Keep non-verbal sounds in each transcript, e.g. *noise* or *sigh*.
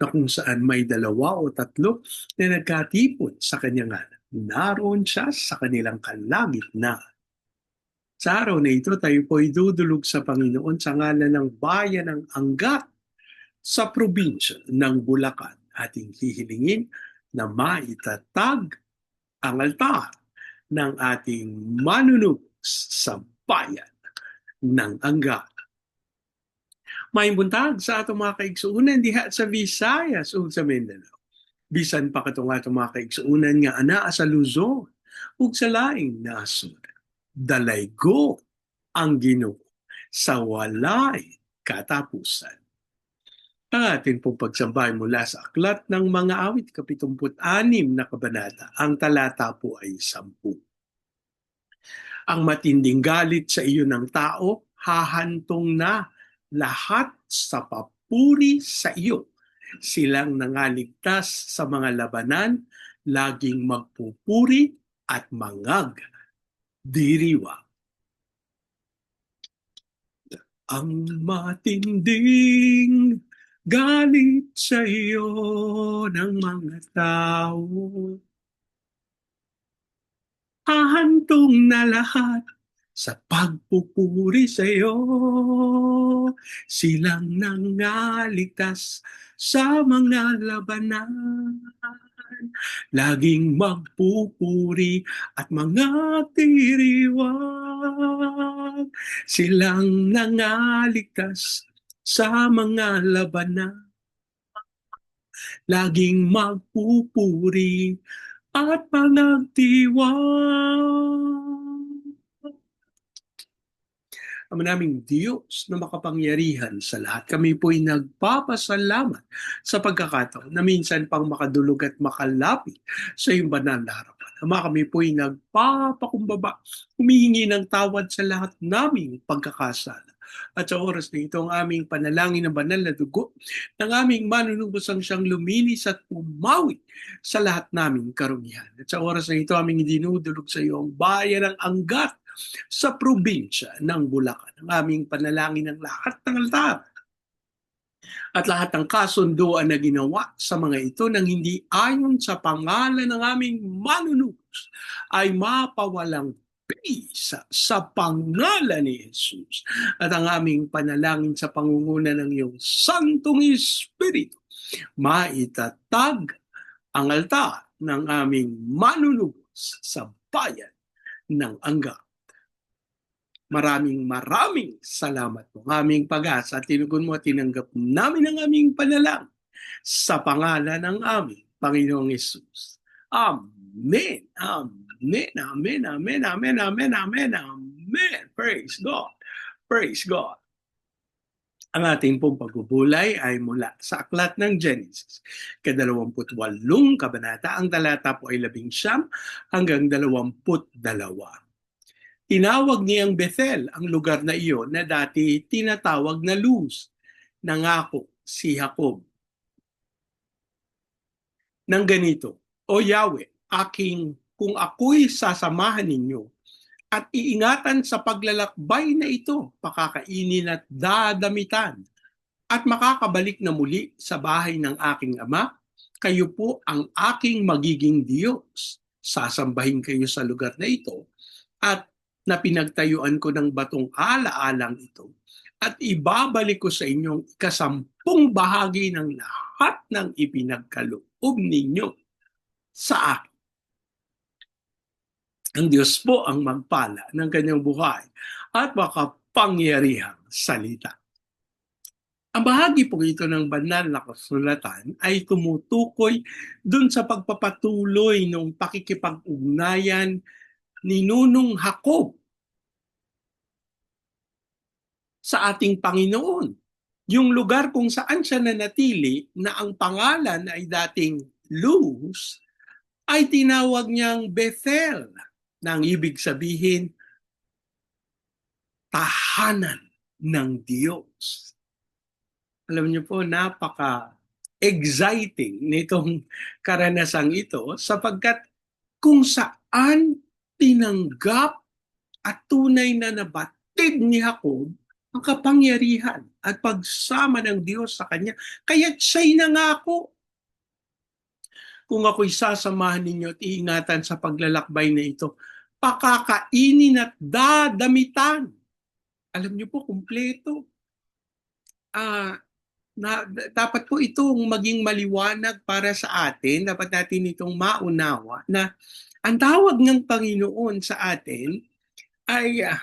na kung saan may dalawa o tatlo na nagkatipon sa kanyang anak. Naroon siya sa kanilang kalagitnaan. Sa araw na ito, tayo po ay dudulog sa Panginoon sa ngalan ng bayan ng Angat sa probinsya ng Bulacan. Ating hihilingin na maitatag ang altar ng ating manunubos sa bayan ng Angat. May buntag sa atong mga kaigsuunan diha sa Visayas ug sa Mindanao. Bisan pa katong atong mga kaigsuunan nga anaa sa Luzon ug sa laing nasod. Dalaygo ang Ginoo sa walay katapusan. Ang atin pong pagsambay mula sa aklat ng mga awit, kapitumput-anim na kabanata, ang talata po ay sampu. Ang matinding galit sa iyo ng tao, hahantong na lahat sa papuri sa iyo. Silang nangaligtas sa mga labanan, laging magpupuri at mangag diriwa. Ang matinding galit sa iyo ng mga tao. Hahantong na lahat sa pagpupuri sa iyo. Silang nangaligtas sa mga labanan. Laging magpupuri at mga tiriwag. Silang nangaligtas sa mga labanan. Laging magpupuri at panagtiwag. Ama naming Diyos na makapangyarihan sa lahat. Kami po'y nagpapasalamat sa pagkakataon na minsan pang makadulog at makalapit sa iyong banal na harapan. Ama kami po'y nagpapakumbaba, humihingi ng tawad sa lahat naming pagkakasala. At sa oras na ito, ang aming panalangin ng banal na dugo ng aming manunubos ang siyang luminis at pumawi sa lahat naming karumihan. At sa oras na ito, aming dinudulog sa iyo ang bayan ng Angat sa probinsya ng Bulacan. Ang aming panalangin ng lahat ng altar at lahat ng kasunduan na ginawa sa mga ito nang hindi ayon sa pangalan ng aming manunubos ay mapawalang bisa sa pangalan ni Jesus. At ang aming panalangin sa pangunguna ng iyong Santong Espiritu, maitatag ang altar ng aming manunubos sa bayan ng Angga. Maraming maraming salamat po. Aming pag-asa at tinugon mo at tinanggap namin ang aming panalang sa pangalan ng aming Panginoong Yesus. Amen. Amen. Amen. Amen. Amen. Amen. Amen. Amen. Praise God. Praise God. Ang ating pong pagbubulay ay mula sa aklat ng Genesis. Kadalawamputwalong kabanata, ang talata po ay labing siyam hanggang dalawamput dalawa. Tinawag niyang Bethel ang lugar na iyon na dati tinatawag na Luz. Nangako si Jacob. Nang ganito, O Yahweh, aking kung ako'y sasamahan ninyo at iingatan sa paglalakbay na ito, pakakainin at dadamitan at makakabalik na muli sa bahay ng aking ama, kayo po ang aking magiging Diyos. Sasambahin kayo sa lugar na ito at na pinagtayuan ko ng batong ala-alang ito at ibabalik ko sa inyong kasampung bahagi ng lahat ng ipinagkaloob ninyo sa akin. Ang Diyos po ang magpala ng kanyang buhay at makapangyarihang salita. Ang bahagi po ito ng banal na kasulatan ay tumutukoy dun sa pagpapatuloy ng pakikipag-ugnayan ni Nunong Jacob sa ating Panginoon. Yung lugar kung saan siya nanatili na ang pangalan ay dating Luz ay tinawag niyang Bethel na ang ibig sabihin tahanan ng Diyos. Alam niyo po, napaka exciting nitong *laughs* karanasang ito sapagkat kung saan tinanggap at tunay na nabatid ni Jacob ang kapangyarihan at pagsama ng Diyos sa kanya. Kaya siya'y nangako. Kung ako'y sasamahan ninyo at iingatan sa paglalakbay na ito, pakakainin at dadamitan. Alam niyo po, kumpleto. Ah, na, dapat po itong maging maliwanag para sa atin. Dapat natin itong maunawa na ang tawag ng Panginoon sa atin ay uh,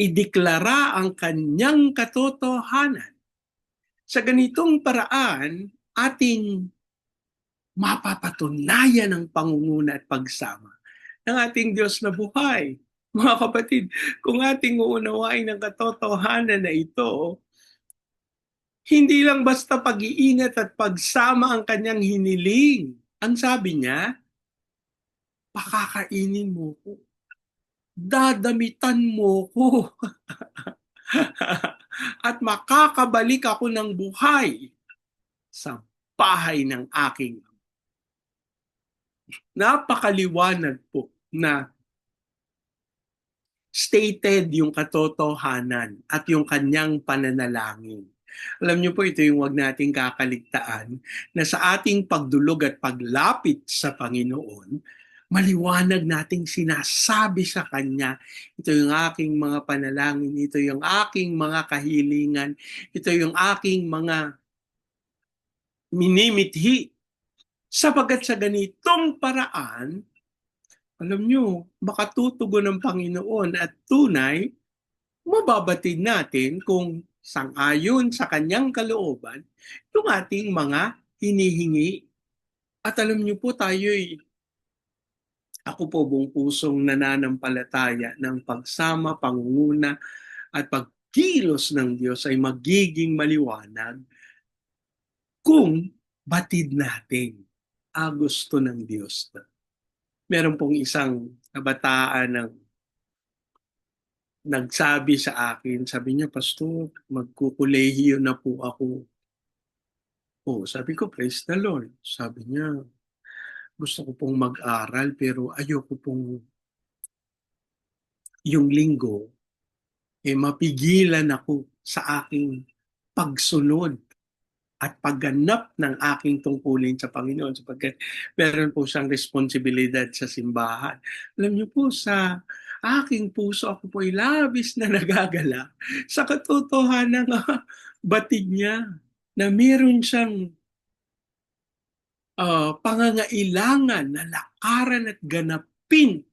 ideklara ang kanyang katotohanan. Sa ganitong paraan, ating mapapatunayan ang pangunguna at pagsama ng ating Diyos na buhay. Mga kapatid, kung ating uunawain ang katotohanan na ito, hindi lang basta pag-iingat at pagsama ang kanyang hiniling. Ang sabi niya, pakakainin mo ko. Dadamitan mo ko. *laughs* at makakabalik ako ng buhay sa bahay ng aking napakaliwanag po na stated yung katotohanan at yung kanyang pananalangin. Alam niyo po, ito yung wag nating kakaligtaan na sa ating pagdulog at paglapit sa Panginoon, maliwanag nating sinasabi sa Kanya, ito yung aking mga panalangin, ito yung aking mga kahilingan, ito yung aking mga minimithi. Sapagkat sa ganitong paraan, alam nyo, makatutugon ng Panginoon at tunay, mababatid natin kung sangayon sa kanyang kalooban yung ating mga hinihingi. At alam niyo po tayo'y ako po buong pusong nananampalataya ng pagsama, pangunguna at pagkilos ng Diyos ay magiging maliwanag kung batid natin ang gusto ng Diyos. Meron pong isang kabataan ng nagsabi sa akin, sabi niya, Pastor, magkukulehiyo na po ako. Oh, sabi ko, praise the Lord. Sabi niya, gusto ko pong mag-aral pero ayoko pong yung linggo eh mapigilan ako sa aking pagsunod at pagganap ng aking tungkulin sa Panginoon sapagkat meron po siyang responsibilidad sa simbahan. Alam niyo po sa aking puso ako po ay labis na *laughs* nagagala sa katotohanan ng batid niya na meron siyang uh, pangangailangan na lakaran at ganapin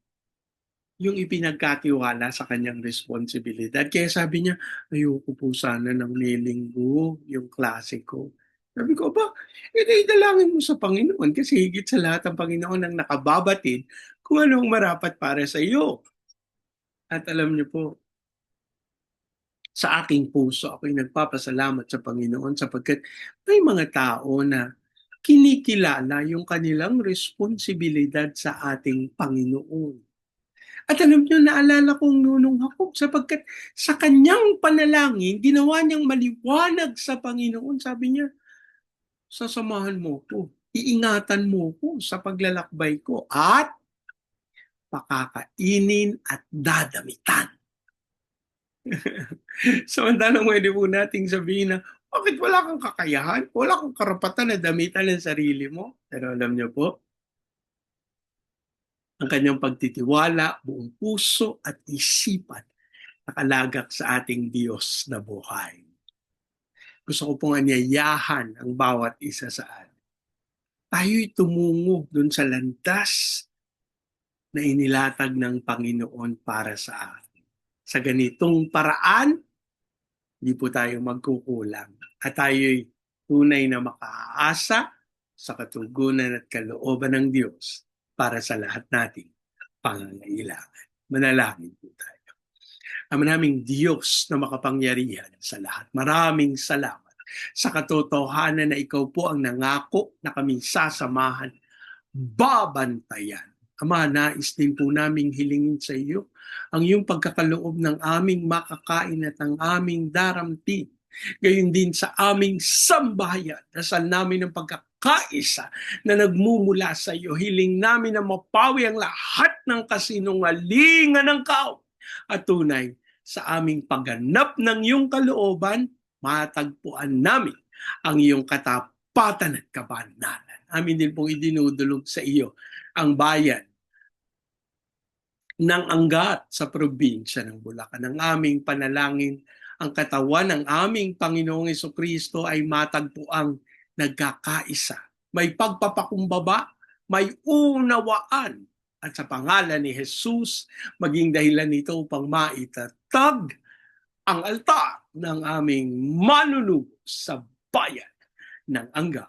yung ipinagkatiwala sa kanyang responsibilidad. Kaya sabi niya, ayoko po sana ng nilinggo, yung klase ko. Sabi ko, ba, edi idalangin mo sa Panginoon kasi higit sa lahat ang Panginoon ang nakababatid kung anong marapat para sa iyo. At alam niyo po, sa aking puso, ako'y nagpapasalamat sa Panginoon sapagkat may mga tao na kinikilala yung kanilang responsibilidad sa ating Panginoon. At alam niyo, naalala kong nunong Jacob sapagkat sa kanyang panalangin, ginawa niyang maliwanag sa Panginoon. Sabi niya, sasamahan mo ko, iingatan mo ko sa paglalakbay ko at pakakainin at dadamitan. *laughs* Samantalang pwede po nating sabihin na, bakit wala kang kakayahan? Wala kang karapatan na damitan ng sarili mo. Pero alam niyo po, ang kanyang pagtitiwala, buong puso at isipan nakalagak sa ating Diyos na buhay. Gusto ko pong anyayahan ang bawat isa sa atin. Tayo'y tumungo dun sa landas na inilatag ng Panginoon para sa atin. Sa ganitong paraan, hindi po tayo magkukulang. At tayo'y tunay na makaasa sa katugunan at kalooban ng Diyos para sa lahat nating pangangailangan. Manalangin po tayo. Ang naming Diyos na makapangyarihan sa lahat. Maraming salamat sa katotohanan na ikaw po ang nangako na kaming sasamahan, babantayan. Ama, nais din po naming hilingin sa iyo ang iyong pagkakaloob ng aming makakain at ang aming daramtin. Gayon din sa aming sambahayan. Dasal namin ng pagkakaisa na nagmumula sa iyo. Hiling namin na mapawi ang lahat ng kasinungalingan ng kao. At tunay, sa aming pagganap ng iyong kalooban, matagpuan namin ang iyong katapatan at kabanalan. Amin din pong idinudulog sa iyo ang bayan ng Angat sa probinsya ng Bulacan. Ang aming panalangin, ang katawan ng aming Panginoong Kristo ay matagpuang nagkakaisa. May pagpapakumbaba, may unawaan at sa pangalan ni Jesus, maging dahilan nito upang maitatag ang altar ng aming manunubos sa bayan ng Angga.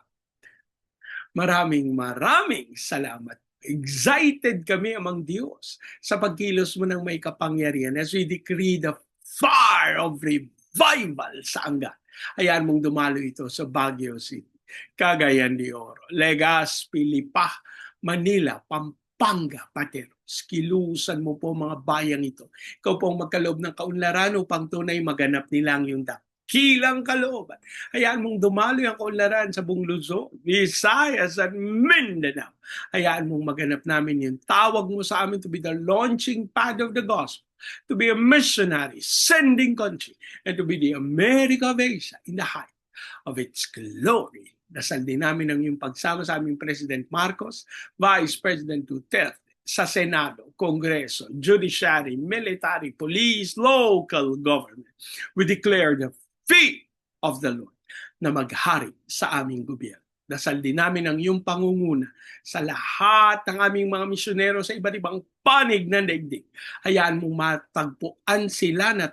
Maraming maraming salamat. Excited kami amang Diyos sa pagkilos mo ng may kapangyarihan as we decree the fire of revival sa Angga. Hayaan mong dumalo ito sa Baguio City, Cagayan de Oro, Legazpi, Lipa, Manila, Pampanga, Pateros. Kilusan mo po mga bayang ito. Ikaw po ang magkaloob ng kaunlaran upang tunay maganap nila ang iyong dakilang kalooban. Hayaan mong dumaloy ang kaunlaran sa buong Luzon, Visayas at Mindanao. Hayaan mong maganap namin yung tawag mo sa amin to be the launching pad of the gospel to be a missionary, sending country, and to be the America of Asia in the height of its glory. Dasal din namin ang iyong pagsama sa aming President Marcos, Vice President Duterte, sa Senado, Kongreso, Judiciary, Military, Police, Local Government. We declare the feet of the Lord na maghari sa aming gobyerno. Dasal din namin ang iyong pangunguna sa lahat ng aming mga misyonero sa iba't ibang panig ng daigdig. Hayaan mong matagpuan sila na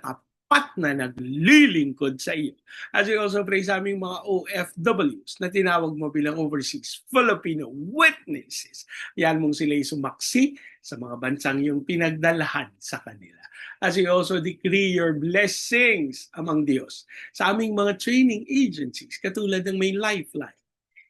tapat na naglilingkod sa iyo. As we also pray sa aming mga OFWs na tinawag mo bilang overseas Filipino witnesses. Hayaan mong sila sumaksi sa mga bansang iyong pinagdalahan sa kanila. As we also decree your blessings among Diyos sa aming mga training agencies katulad ng may Lifeline,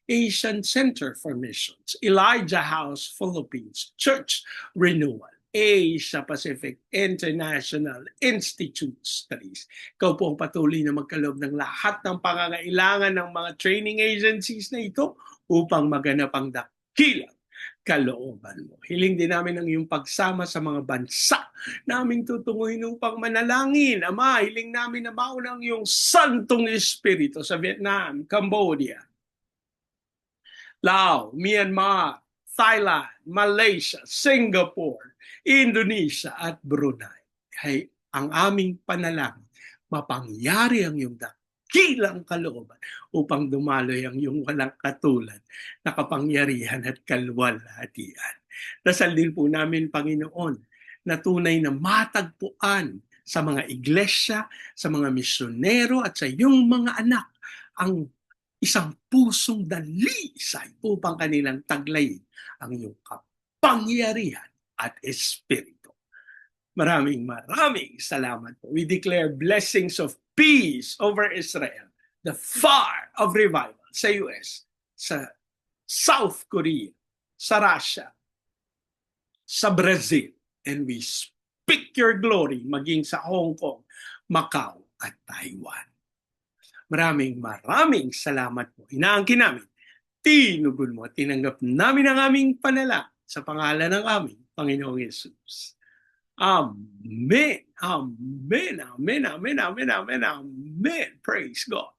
Asian Center for Missions, Elijah House Philippines, Church Renewal, Asia Pacific International Institute Studies. Ikaw po ang patuloy na magkaloob ng lahat ng pangangailangan ng mga training agencies na ito upang maganap ang dakilang kalooban mo. Hiling din namin ang iyong pagsama sa mga bansa naming tutunguhin upang manalangin. Ama, hiling namin na mauna ang iyong Santong Espiritu sa Vietnam, Cambodia, Laos, Myanmar, Thailand, Malaysia, Singapore, Indonesia at Brunei. Kay ang aming panalangin, mapangyari ang iyong dakilang kalooban upang dumaloy ang iyong walang katulad na kapangyarihan at kalwalhatian. Dasal din po namin, Panginoon, na tunay na matagpuan sa mga iglesia, sa mga misyonero at sa iyong mga anak ang isang pusong dalisay upang kanilang taglayin ang iyong kapangyarihan at espiritu. Maraming maraming salamat po. We declare blessings of peace over Israel, the fire of revival sa US, sa South Korea, sa Russia, sa Brazil, and we speak your glory maging sa Hong Kong, Macau, at Taiwan. Maraming maraming salamat po. Inaangkin namin, tinugon mo at tinanggap namin ang aming panala sa pangalan ng aming Panginoong Yesus. Amen. Amen. Amen. Amen. Amen. Amen. Amen. Praise God.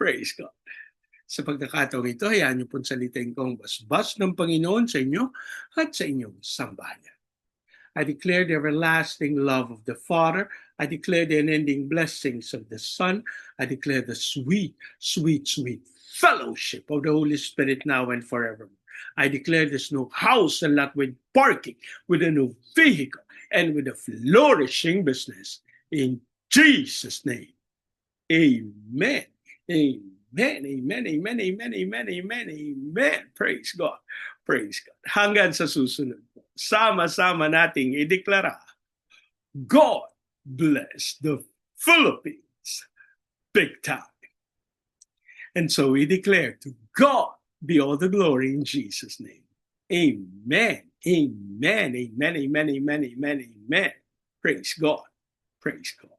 Praise God. Sa pagkakataong ito, hayaan niyo pong salitin kong basbas ng Panginoon sa inyo at sa inyong sambahayan. I declare the everlasting love of the Father. I declare the unending blessings of the Son. I declare the sweet, sweet, sweet fellowship of the Holy Spirit now and forever. I declare this new house and lot with parking, with a new vehicle, and with a flourishing business. In Jesus' name. Amen. Amen. Amen. Amen. Amen. Amen. Amen. Amen. Praise God. Praise God. Hanggang sa susunod. Sama-sama nating ideklara. God bless the Philippines. Big time. And so we declare to God be all the glory in Jesus' name. Amen. Amen. Amen. Amen. Amen. Amen. Amen. Praise God. Praise God.